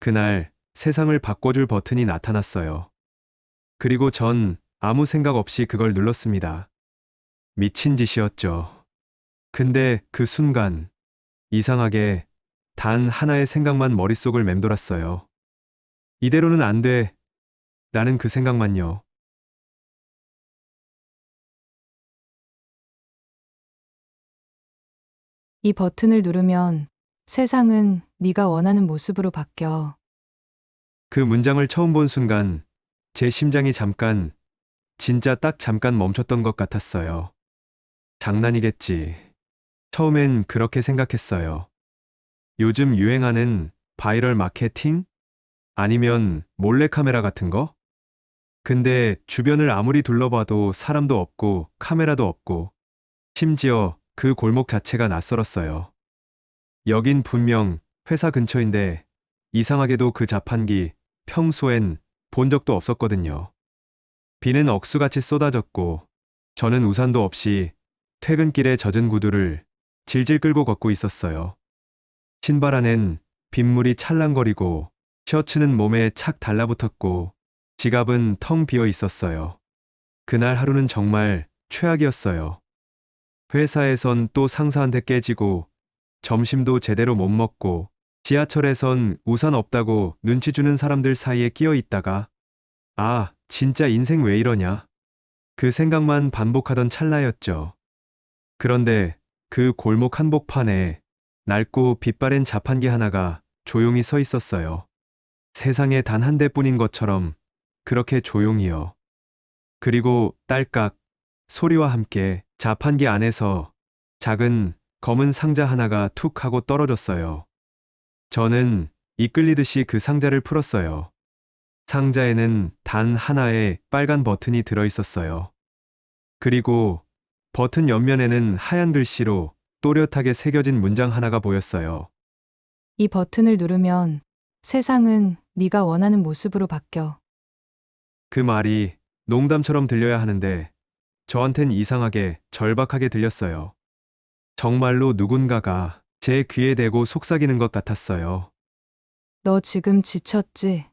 그날 세상을 바꿔줄 버튼이 나타났어요. 그리고 전 아무 생각 없이 그걸 눌렀습니다. 미친 짓이었죠. 근데 그 순간 이상하게 단 하나의 생각만 머릿속을 맴돌았어요. 이대로는 안 돼. 나는 그 생각만요. 이 버튼을 누르면 세상은 네가 원하는 모습으로 바뀌어. 그 문장을 처음 본 순간 제 심장이 잠깐, 진짜 딱 잠깐 멈췄던 것 같았어요. 장난이겠지. 처음엔 그렇게 생각했어요. 요즘 유행하는 바이럴 마케팅? 아니면 몰래카메라 같은 거? 근데 주변을 아무리 둘러봐도 사람도 없고 카메라도 없고 심지어 그 골목 자체가 낯설었어요. 여긴 분명 회사 근처인데 이상하게도 그 자판기 평소엔 본 적도 없었거든요. 비는 억수같이 쏟아졌고 저는 우산도 없이 퇴근길에 젖은 구두를 질질 끌고 걷고 있었어요. 신발 안엔 빗물이 찰랑거리고 셔츠는 몸에 착 달라붙었고 지갑은 텅 비어 있었어요. 그날 하루는 정말 최악이었어요. 회사에선 또 상사한테 깨지고 점심도 제대로 못 먹고 지하철에선 우산 없다고 눈치 주는 사람들 사이에 끼어 있다가 아, 진짜 인생 왜 이러냐. 그 생각만 반복하던 찰나였죠. 그런데 그 골목 한복판에 낡고 빛바랜 자판기 하나가 조용히 서 있었어요. 세상에 단 한 대뿐인 것처럼 그렇게 조용히요. 그리고 딸깍 소리와 함께 자판기 안에서 작은 검은 상자 하나가 툭 하고 떨어졌어요. 저는 이끌리듯이 그 상자를 풀었어요. 상자에는 단 하나의 빨간 버튼이 들어 있었어요. 그리고 버튼 옆면에는 하얀 글씨로 또렷하게 새겨진 문장 하나가 보였어요. 이 버튼을 누르면 세상은 네가 원하는 모습으로 바뀌어. 그 말이 농담처럼 들려야 하는데 저한텐 이상하게 절박하게 들렸어요. 정말로 누군가가 제 귀에 대고 속삭이는 것 같았어요. 너 지금 지쳤지?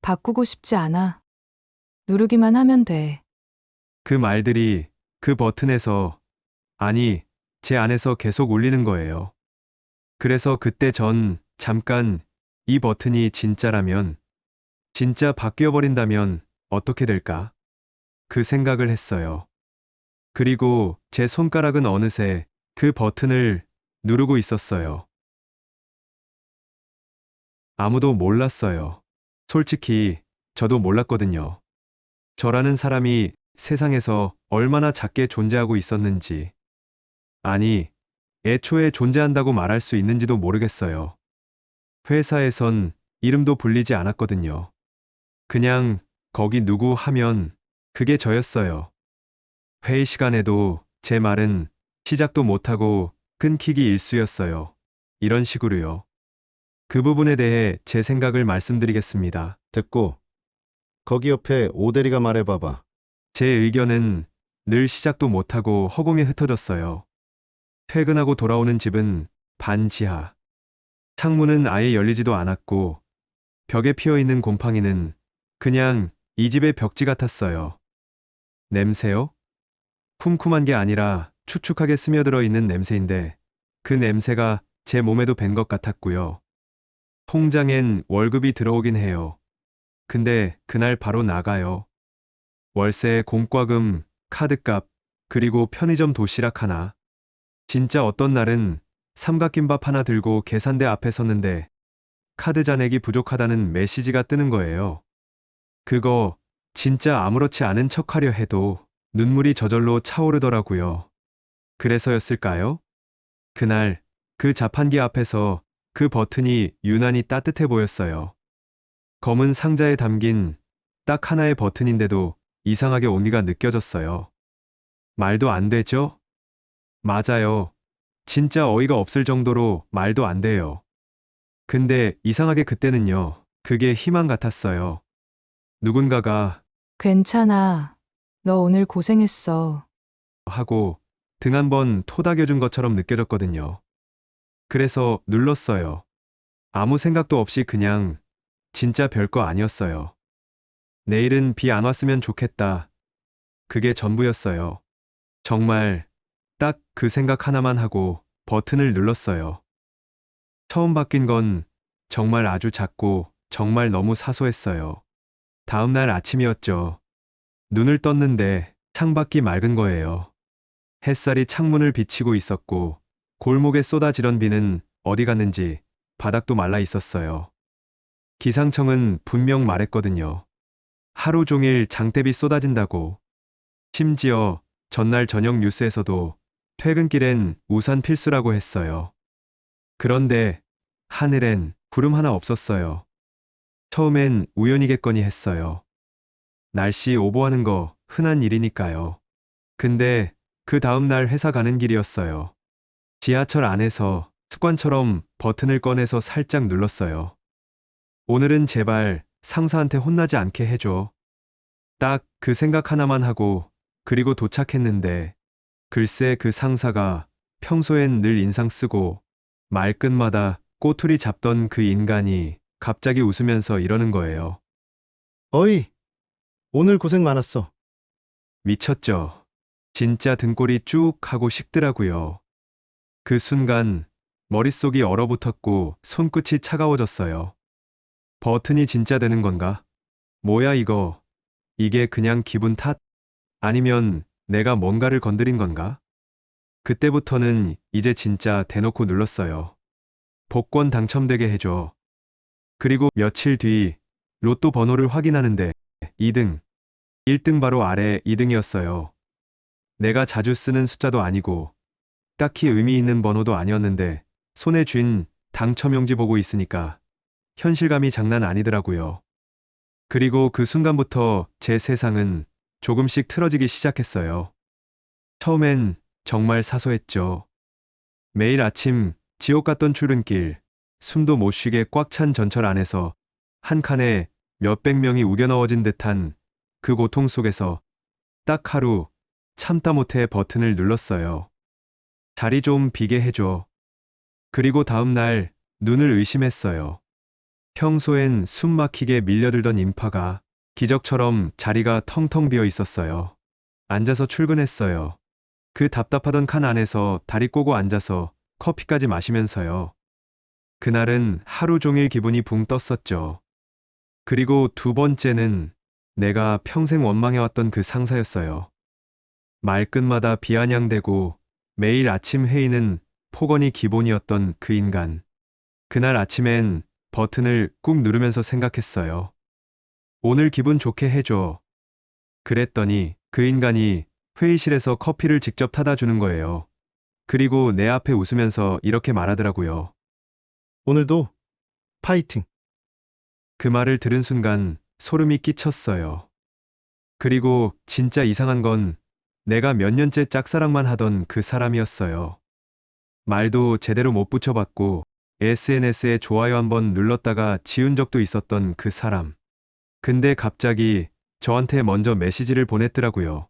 바꾸고 싶지 않아. 누르기만 하면 돼. 그 말들이 그 버튼에서, 아니, 제 안에서 계속 울리는 거예요. 그래서 그때 전 잠깐 이 버튼이 진짜라면, 진짜 바뀌어버린다면 어떻게 될까? 그 생각을 했어요. 그리고 제 손가락은 어느새 그 버튼을 누르고 있었어요. 아무도 몰랐어요. 솔직히 저도 몰랐거든요. 저라는 사람이 세상에서 얼마나 작게 존재하고 있었는지. 아니, 애초에 존재한다고 말할 수 있는지도 모르겠어요. 회사에선 이름도 불리지 않았거든요. 그냥 거기 누구 하면 그게 저였어요. 회의 시간에도 제 말은 시작도 못하고 끊기기 일쑤였어요. 이런 식으로요. 그 부분에 대해 제 생각을 말씀드리겠습니다. 됐고, 거기 옆에 오대리가 말해봐봐. 제 의견은 늘 시작도 못하고 허공에 흩어졌어요. 퇴근하고 돌아오는 집은 반 지하. 창문은 아예 열리지도 않았고, 벽에 피어 있는 곰팡이는 그냥 이 집의 벽지 같았어요. 냄새요? 쿰쿰한 게 아니라 축축하게 스며들어 있는 냄새인데, 그 냄새가 제 몸에도 밴 것 같았고요. 통장엔 월급이 들어오긴 해요. 근데 그날 바로 나가요. 월세, 공과금, 카드값, 그리고 편의점 도시락 하나. 진짜 어떤 날은 삼각김밥 하나 들고 계산대 앞에 섰는데 카드 잔액이 부족하다는 메시지가 뜨는 거예요. 그거 진짜 아무렇지 않은 척하려 해도 눈물이 저절로 차오르더라고요. 그래서였을까요? 그날 그 자판기 앞에서 그 버튼이 유난히 따뜻해 보였어요. 검은 상자에 담긴 딱 하나의 버튼인데도 이상하게 온기가 느껴졌어요. 말도 안 되죠? 맞아요. 진짜 어이가 없을 정도로 말도 안 돼요. 근데 이상하게 그때는요, 그게 희망 같았어요. 누군가가 괜찮아. 너 오늘 고생했어. 하고 등 한 번 토닥여준 것처럼 느껴졌거든요. 그래서 눌렀어요. 아무 생각도 없이 그냥 진짜 별거 아니었어요. 내일은 비 안 왔으면 좋겠다. 그게 전부였어요. 정말 딱 그 생각 하나만 하고 버튼을 눌렀어요. 처음 바뀐 건 정말 아주 작고 정말 너무 사소했어요. 다음 날 아침이었죠. 눈을 떴는데 창밖이 맑은 거예요. 햇살이 창문을 비치고 있었고 골목에 쏟아지던 비는 어디 갔는지 바닥도 말라 있었어요. 기상청은 분명 말했거든요. 하루 종일 장대비 쏟아진다고. 심지어 전날 저녁 뉴스에서도 퇴근길엔 우산 필수라고 했어요. 그런데 하늘엔 구름 하나 없었어요. 처음엔 우연이겠거니 했어요. 날씨 오보하는 거 흔한 일이니까요. 근데 그 다음 날 회사 가는 길이었어요. 지하철 안에서 습관처럼 버튼을 꺼내서 살짝 눌렀어요. 오늘은 제발 상사한테 혼나지 않게 해줘. 딱 그 생각 하나만 하고 그리고 도착했는데 글쎄 그 상사가 평소엔 늘 인상 쓰고 말끝마다 꼬투리 잡던 그 인간이 갑자기 웃으면서 이러는 거예요. 어이, 오늘 고생 많았어. 미쳤죠. 진짜 등골이 쭉 하고 식더라고요. 그 순간 머릿속이 얼어붙었고 손끝이 차가워졌어요. 버튼이 진짜 되는 건가? 뭐야 이거? 이게 그냥 기분 탓? 아니면 내가 뭔가를 건드린 건가? 그때부터는 이제 진짜 대놓고 눌렀어요. 복권 당첨되게 해줘. 그리고 며칠 뒤 로또 번호를 확인하는데 2등, 1등 바로 아래 2등이었어요. 내가 자주 쓰는 숫자도 아니고 딱히 의미 있는 번호도 아니었는데 손에 쥔 당첨용지 보고 있으니까 현실감이 장난 아니더라고요. 그리고 그 순간부터 제 세상은 조금씩 틀어지기 시작했어요. 처음엔 정말 사소했죠. 매일 아침 지옥 같던 출근길, 숨도 못 쉬게 꽉 찬 전철 안에서 한 칸에 몇백 명이 우겨 넣어진 듯한 그 고통 속에서 딱 하루 참다 못해 버튼을 눌렀어요. 자리 좀 비게 해줘. 그리고 다음 날 눈을 의심했어요. 평소엔 숨 막히게 밀려들던 인파가 기적처럼 자리가 텅텅 비어 있었어요. 앉아서 출근했어요. 그 답답하던 칸 안에서 다리 꼬고 앉아서 커피까지 마시면서요. 그날은 하루 종일 기분이 붕 떴었죠. 그리고 두 번째는 내가 평생 원망해왔던 그 상사였어요. 말끝마다 비아냥대고 매일 아침 회의는 폭언이 기본이었던 그 인간. 그날 아침엔 버튼을 꾹 누르면서 생각했어요. 오늘 기분 좋게 해줘. 그랬더니 그 인간이 회의실에서 커피를 직접 타다 주는 거예요. 그리고 내 앞에 웃으면서 이렇게 말하더라고요. 오늘도 파이팅. 그 말을 들은 순간 소름이 끼쳤어요. 그리고 진짜 이상한 건 내가 몇 년째 짝사랑만 하던 그 사람이었어요. 말도 제대로 못 붙여봤고 SNS에 좋아요 한번 눌렀다가 지운 적도 있었던 그 사람. 근데 갑자기 저한테 먼저 메시지를 보냈더라고요.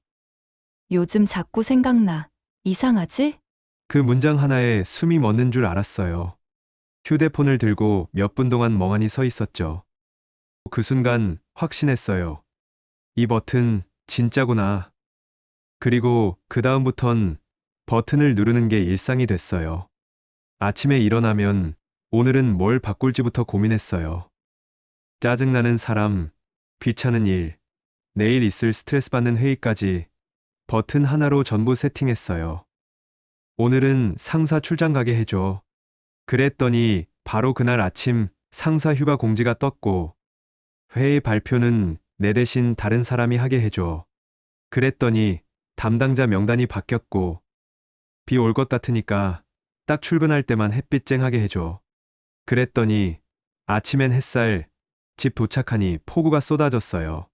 요즘 자꾸 생각나. 이상하지? 그 문장 하나에 숨이 멎는 줄 알았어요. 휴대폰을 들고 몇 분 동안 멍하니 서 있었죠. 그 순간 확신했어요. 이 버튼 진짜구나. 그리고 그 다음부턴 버튼을 누르는 게 일상이 됐어요. 아침에 일어나면 오늘은 뭘 바꿀지부터 고민했어요. 짜증나는 사람, 귀찮은 일, 내일 있을 스트레스 받는 회의까지 버튼 하나로 전부 세팅했어요. 오늘은 상사 출장 가게 해줘. 그랬더니 바로 그날 아침 상사 휴가 공지가 떴고 회의 발표는 내 대신 다른 사람이 하게 해줘. 그랬더니 담당자 명단이 바뀌었고 비 올 것 같으니까 딱 출근할 때만 햇빛 쨍하게 해줘. 그랬더니 아침엔 햇살, 집 도착하니 폭우가 쏟아졌어요.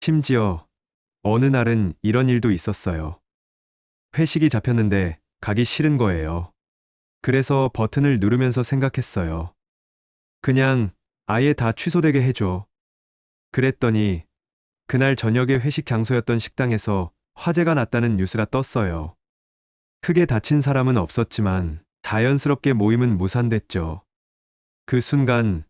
심지어 어느 날은 이런 일도 있었어요. 회식이 잡혔는데 가기 싫은 거예요. 그래서 버튼을 누르면서 생각했어요. 그냥 아예 다 취소되게 해줘. 그랬더니 그날 저녁에 회식 장소였던 식당에서 화재가 났다는 뉴스가 떴어요. 크게 다친 사람은 없었지만 자연스럽게 모임은 무산됐죠. 그 순간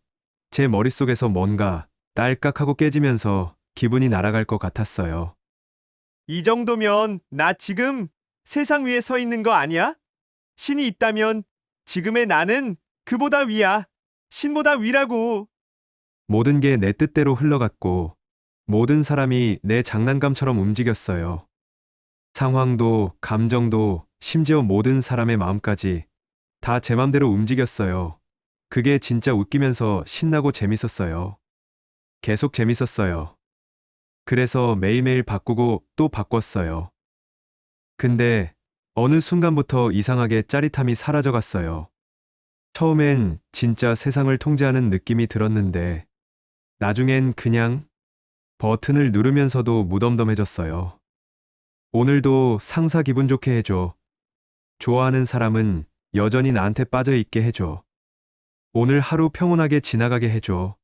제 머릿속에서 뭔가 딸깍하고 깨지면서 기분이 날아갈 것 같았어요. 이 정도면 나 지금 세상 위에 서 있는 거 아니야? 신이 있다면 지금의 나는 그보다 위야. 신보다 위라고. 모든 게 내 뜻대로 흘러갔고, 모든 사람이 내 장난감처럼 움직였어요. 상황도, 감정도, 심지어 모든 사람의 마음까지 다 제 맘대로 움직였어요. 그게 진짜 웃기면서 신나고 재밌었어요. 계속 재밌었어요. 그래서 매일매일 바꾸고 또 바꿨어요. 근데 어느 순간부터 이상하게 짜릿함이 사라져 갔어요. 처음엔 진짜 세상을 통제하는 느낌이 들었는데, 나중엔 그냥 버튼을 누르면서도 무덤덤해졌어요. 오늘도 상사 기분 좋게 해줘. 좋아하는 사람은 여전히 나한테 빠져 있게 해줘. 오늘 하루 평온하게 지나가게 해줘.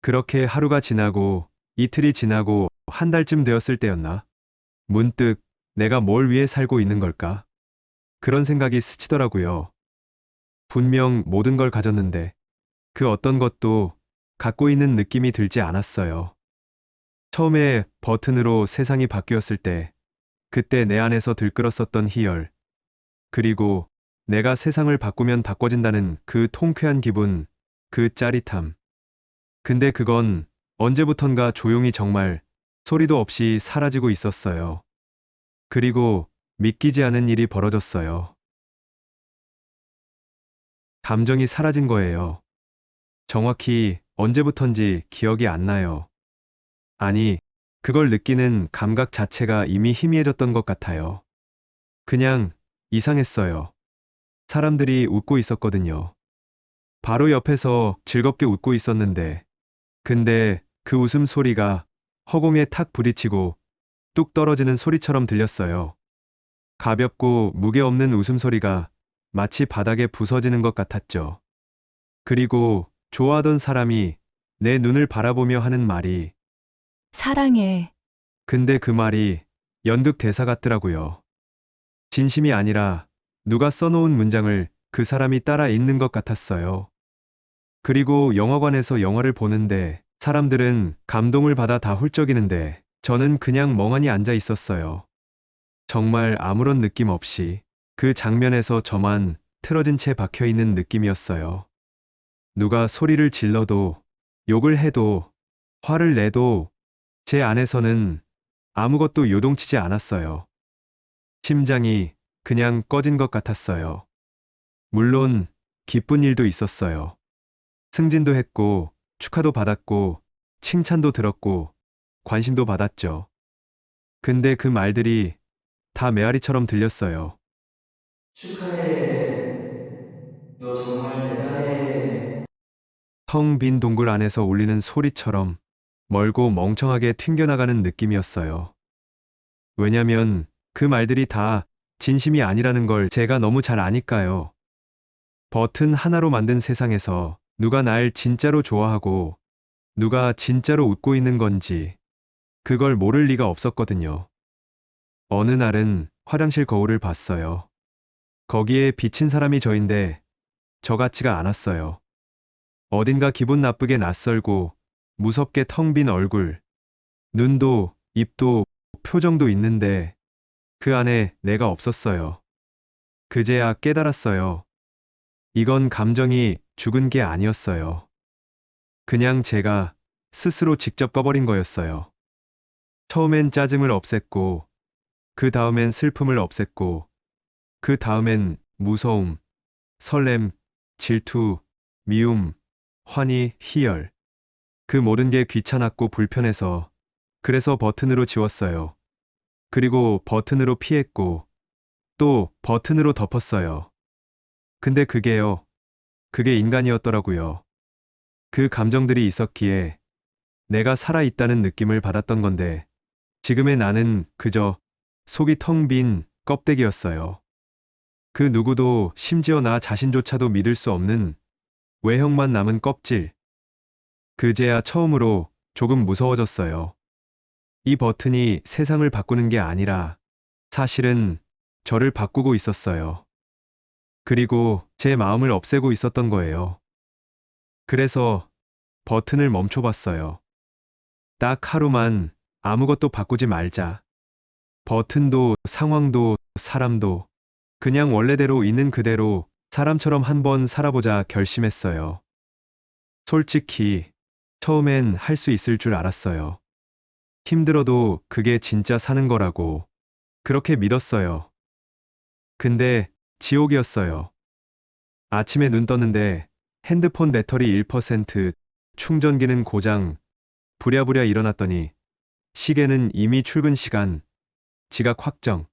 그렇게 하루가 지나고 이틀이 지나고 한 달쯤 되었을 때였나? 문득 내가 뭘 위해 살고 있는 걸까? 그런 생각이 스치더라고요. 분명 모든 걸 가졌는데 그 어떤 것도 갖고 있는 느낌이 들지 않았어요. 처음에 버튼으로 세상이 바뀌었을 때 그때 내 안에서 들끓었었던 희열 그리고 내가 세상을 바꾸면 바꿔진다는 그 통쾌한 기분, 그 짜릿함. 근데 그건 언제부턴가 조용히 정말 소리도 없이 사라지고 있었어요. 그리고 믿기지 않은 일이 벌어졌어요. 감정이 사라진 거예요. 정확히 언제부턴지 기억이 안 나요. 아니, 그걸 느끼는 감각 자체가 이미 희미해졌던 것 같아요. 그냥 이상했어요. 사람들이 웃고 있었거든요. 바로 옆에서 즐겁게 웃고 있었는데, 근데 그 웃음 소리가 허공에 탁 부딪히고 뚝 떨어지는 소리처럼 들렸어요. 가볍고 무게 없는 웃음소리가 마치 바닥에 부서지는 것 같았죠. 그리고 좋아하던 사람이 내 눈을 바라보며 하는 말이, 사랑해. 근데 그 말이 연극 대사 같더라고요. 진심이 아니라 누가 써놓은 문장을 그 사람이 따라 읽는 것 같았어요. 그리고 영화관에서 영화를 보는데 사람들은 감동을 받아 다 훌쩍이는데 저는 그냥 멍하니 앉아 있었어요. 정말 아무런 느낌 없이 그 장면에서 저만 틀어진 채 박혀 있는 느낌이었어요. 누가 소리를 질러도 욕을 해도 화를 내도 제 안에서는 아무것도 요동치지 않았어요. 심장이 그냥 꺼진 것 같았어요. 물론 기쁜 일도 있었어요. 승진도 했고 축하도 받았고 칭찬도 들었고 관심도 받았죠. 근데 그 말들이 다 메아리처럼 들렸어요. 축하해. 너 정말 대단해. 텅 빈 동굴 안에서 울리는 소리처럼 멀고 멍청하게 튕겨나가는 느낌이었어요. 왜냐면 그 말들이 다 진심이 아니라는 걸 제가 너무 잘 아니까요. 버튼 하나로 만든 세상에서 누가 날 진짜로 좋아하고 누가 진짜로 웃고 있는 건지 그걸 모를 리가 없었거든요. 어느 날은 화장실 거울을 봤어요. 거기에 비친 사람이 저인데 저 같지가 않았어요. 어딘가 기분 나쁘게 낯설고 무섭게 텅 빈 얼굴, 눈도 입도 표정도 있는데 그 안에 내가 없었어요. 그제야 깨달았어요. 이건 감정이 죽은 게 아니었어요. 그냥 제가 스스로 직접 꺼버린 거였어요. 처음엔 짜증을 없앴고, 그 다음엔 슬픔을 없앴고, 그 다음엔 무서움, 설렘, 질투, 미움, 환희, 희열. 그 모든 게 귀찮았고 불편해서 그래서 버튼으로 지웠어요. 그리고 버튼으로 피했고 또 버튼으로 덮었어요. 근데 그게요. 그게 인간이었더라고요. 그 감정들이 있었기에 내가 살아있다는 느낌을 받았던 건데 지금의 나는 그저 속이 텅 빈 껍데기였어요. 그 누구도 심지어 나 자신조차도 믿을 수 없는 외형만 남은 껍질. 그제야 처음으로 조금 무서워졌어요. 이 버튼이 세상을 바꾸는 게 아니라 사실은 저를 바꾸고 있었어요. 그리고 제 마음을 없애고 있었던 거예요. 그래서 버튼을 멈춰봤어요. 딱 하루만 아무것도 바꾸지 말자. 버튼도 상황도 사람도 그냥 원래대로 있는 그대로 사람처럼 한번 살아보자 결심했어요. 솔직히 처음엔 할 수 있을 줄 알았어요. 힘들어도 그게 진짜 사는 거라고 그렇게 믿었어요. 근데 지옥이었어요. 아침에 눈 떴는데 핸드폰 배터리 1%, 충전기는 고장, 부랴부랴 일어났더니 시계는 이미 출근 시간, 지각 확정.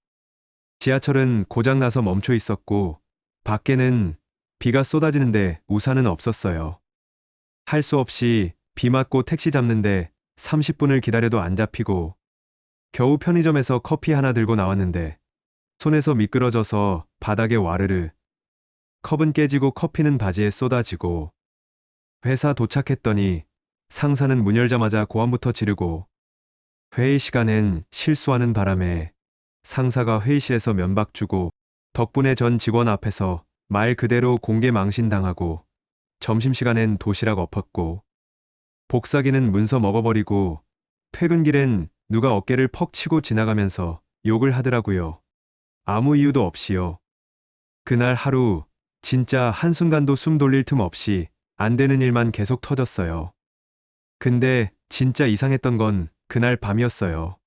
지하철은 고장나서 멈춰 있었고, 밖에는 비가 쏟아지는데 우산은 없었어요. 할 수 없이 비 맞고 택시 잡는데 30분을 기다려도 안 잡히고, 겨우 편의점에서 커피 하나 들고 나왔는데, 손에서 미끄러져서 바닥에 와르르, 컵은 깨지고 커피는 바지에 쏟아지고, 회사 도착했더니 상사는 문 열자마자 고함부터 지르고, 회의 시간엔 실수하는 바람에 상사가 회의실에서 면박 주고 덕분에 전 직원 앞에서 말 그대로 공개 망신당하고 점심시간엔 도시락 엎었고 복사기는 문서 먹어버리고 퇴근길엔 누가 어깨를 퍽 치고 지나가면서 욕을 하더라고요. 아무 이유도 없이요. 그날 하루 진짜 한순간도 숨 돌릴 틈 없이 안 되는 일만 계속 터졌어요. 근데 진짜 이상했던 건 그날 밤이었어요.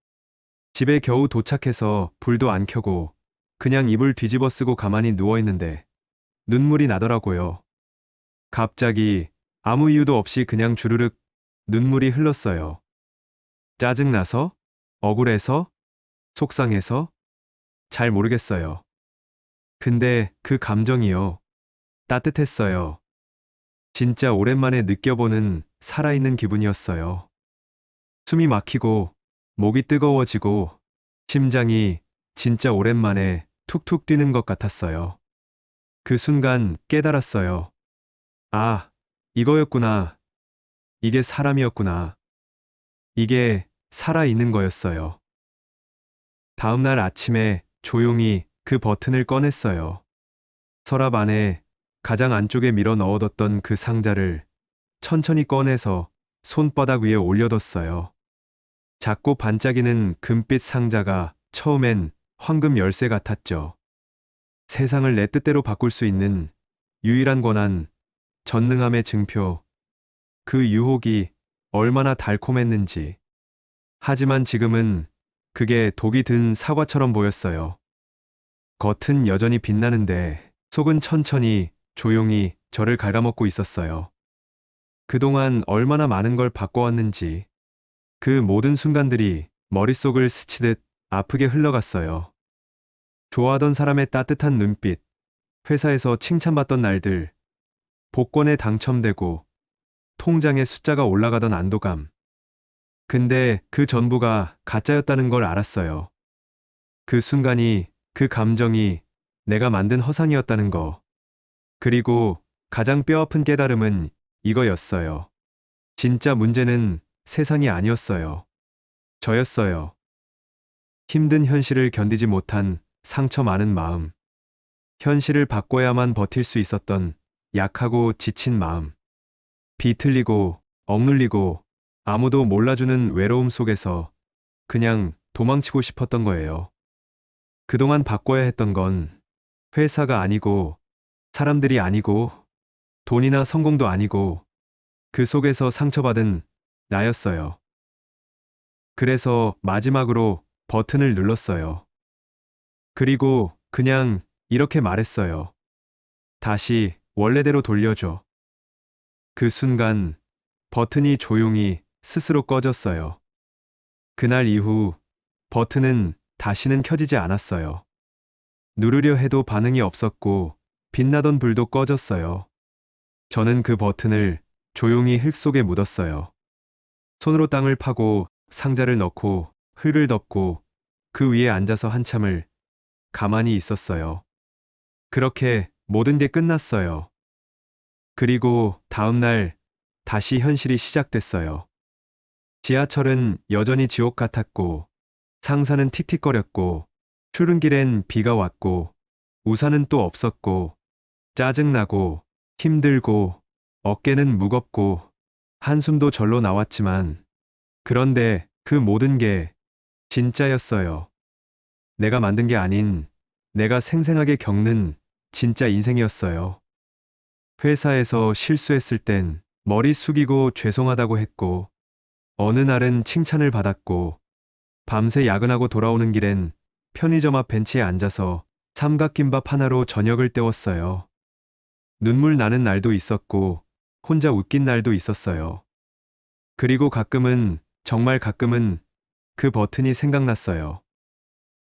집에 겨우 도착해서 불도 안 켜고 그냥 이불 뒤집어 쓰고 가만히 누워 있는데 눈물이 나더라고요. 갑자기 아무 이유도 없이 그냥 주르륵 눈물이 흘렀어요. 짜증나서? 억울해서? 속상해서? 잘 모르겠어요. 근데 그 감정이요. 따뜻했어요. 진짜 오랜만에 느껴보는 살아있는 기분이었어요. 숨이 막히고 목이 뜨거워지고 심장이 진짜 오랜만에 툭툭 뛰는 것 같았어요. 그 순간 깨달았어요. 아, 이거였구나. 이게 사람이었구나. 이게 살아있는 거였어요. 다음날 아침에 조용히 그 버튼을 꺼냈어요. 서랍 안에 가장 안쪽에 밀어 넣어뒀던 그 상자를 천천히 꺼내서 손바닥 위에 올려뒀어요. 작고 반짝이는 금빛 상자가 처음엔 황금 열쇠 같았죠. 세상을 내 뜻대로 바꿀 수 있는 유일한 권한, 전능함의 증표. 그 유혹이 얼마나 달콤했는지. 하지만 지금은 그게 독이 든 사과처럼 보였어요. 겉은 여전히 빛나는데 속은 천천히 조용히 저를 갉아먹고 있었어요. 그동안 얼마나 많은 걸 바꿔왔는지 그 모든 순간들이 머릿속을 스치듯 아프게 흘러갔어요. 좋아하던 사람의 따뜻한 눈빛, 회사에서 칭찬받던 날들, 복권에 당첨되고 통장에 숫자가 올라가던 안도감. 근데 그 전부가 가짜였다는 걸 알았어요. 그 순간이, 그 감정이 내가 만든 허상이었다는 거. 그리고 가장 뼈아픈 깨달음은 이거였어요. 진짜 문제는 세상이 아니었어요. 저였어요. 힘든 현실을 견디지 못한 상처 많은 마음. 현실을 바꿔야만 버틸 수 있었던 약하고 지친 마음. 비틀리고 억눌리고 아무도 몰라주는 외로움 속에서 그냥 도망치고 싶었던 거예요. 그동안 바꿔야 했던 건 회사가 아니고 사람들이 아니고 돈이나 성공도 아니고 그 속에서 상처받은 나였어요. 그래서 마지막으로 버튼을 눌렀어요. 그리고 그냥 이렇게 말했어요. 다시 원래대로 돌려줘. 그 순간 버튼이 조용히 스스로 꺼졌어요. 그날 이후 버튼은 다시는 켜지지 않았어요. 누르려 해도 반응이 없었고 빛나던 불도 꺼졌어요. 저는 그 버튼을 조용히 흙 속에 묻었어요. 손으로 땅을 파고 상자를 넣고 흙을 덮고 그 위에 앉아서 한참을 가만히 있었어요. 그렇게 모든 게 끝났어요. 그리고 다음 날 다시 현실이 시작됐어요. 지하철은 여전히 지옥 같았고 상사는 틱틱거렸고 출근길엔 비가 왔고 우산은 또 없었고 짜증나고 힘들고 어깨는 무겁고 한숨도 절로 나왔지만, 그런데 그 모든 게 진짜였어요. 내가 만든 게 아닌 내가 생생하게 겪는 진짜 인생이었어요. 회사에서 실수했을 땐 머리 숙이고 죄송하다고 했고, 어느 날은 칭찬을 받았고, 밤새 야근하고 돌아오는 길엔 편의점 앞 벤치에 앉아서 삼각김밥 하나로 저녁을 때웠어요. 눈물 나는 날도 있었고, 혼자 웃긴 날도 있었어요. 그리고 가끔은, 정말 가끔은 그 버튼이 생각났어요.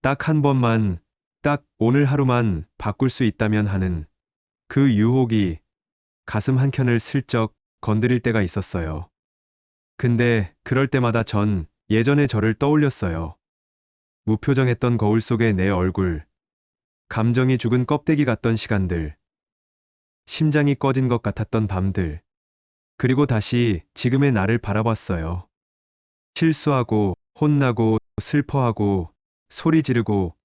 딱 한 번만, 딱 오늘 하루만 바꿀 수 있다면 하는 그 유혹이 가슴 한켠을 슬쩍 건드릴 때가 있었어요. 근데 그럴 때마다 전 예전의 저를 떠올렸어요. 무표정했던 거울 속의 내 얼굴, 감정이 죽은 껍데기 같던 시간들, 심장이 꺼진 것 같았던 밤들, 그리고 다시 지금의 나를 바라봤어요. 실수하고, 혼나고, 슬퍼하고, 소리 지르고,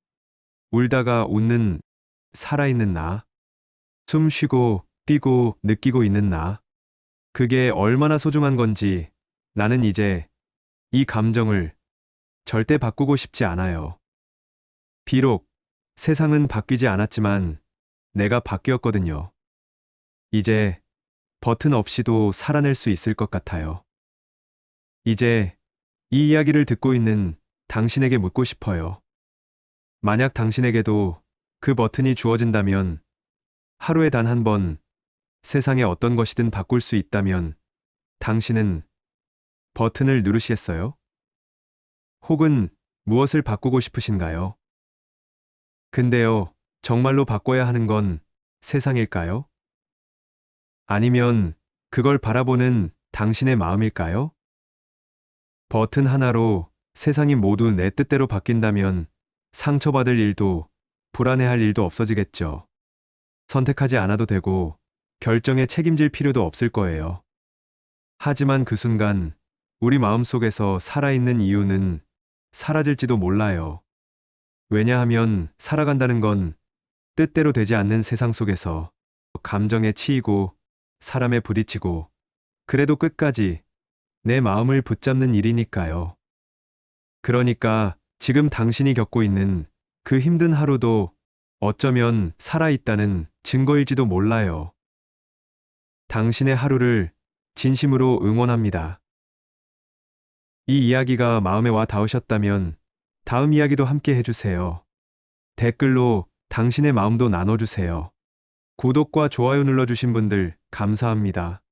울다가 웃는, 살아있는 나. 숨 쉬고, 뛰고, 느끼고 있는 나. 그게 얼마나 소중한 건지 나는 이제 이 감정을 절대 바꾸고 싶지 않아요. 비록 세상은 바뀌지 않았지만 내가 바뀌었거든요. 이제 버튼 없이도 살아낼 수 있을 것 같아요. 이제 이 이야기를 듣고 있는 당신에게 묻고 싶어요. 만약 당신에게도 그 버튼이 주어진다면 하루에 단 한 번 세상에 어떤 것이든 바꿀 수 있다면 당신은 버튼을 누르시겠어요? 혹은 무엇을 바꾸고 싶으신가요? 근데요, 정말로 바꿔야 하는 건 세상일까요? 아니면 그걸 바라보는 당신의 마음일까요? 버튼 하나로 세상이 모두 내 뜻대로 바뀐다면 상처받을 일도 불안해할 일도 없어지겠죠. 선택하지 않아도 되고 결정에 책임질 필요도 없을 거예요. 하지만 그 순간 우리 마음속에서 살아있는 이유는 사라질지도 몰라요. 왜냐하면 살아간다는 건 뜻대로 되지 않는 세상 속에서 감정에 치이고 사람에 부딪히고 그래도 끝까지 내 마음을 붙잡는 일이니까요. 그러니까 지금 당신이 겪고 있는 그 힘든 하루도 어쩌면 살아있다는 증거일지도 몰라요. 당신의 하루를 진심으로 응원합니다. 이 이야기가 마음에 와 닿으셨다면 다음 이야기도 함께 해주세요. 댓글로 당신의 마음도 나눠주세요. 구독과 좋아요 눌러주신 분들 감사합니다.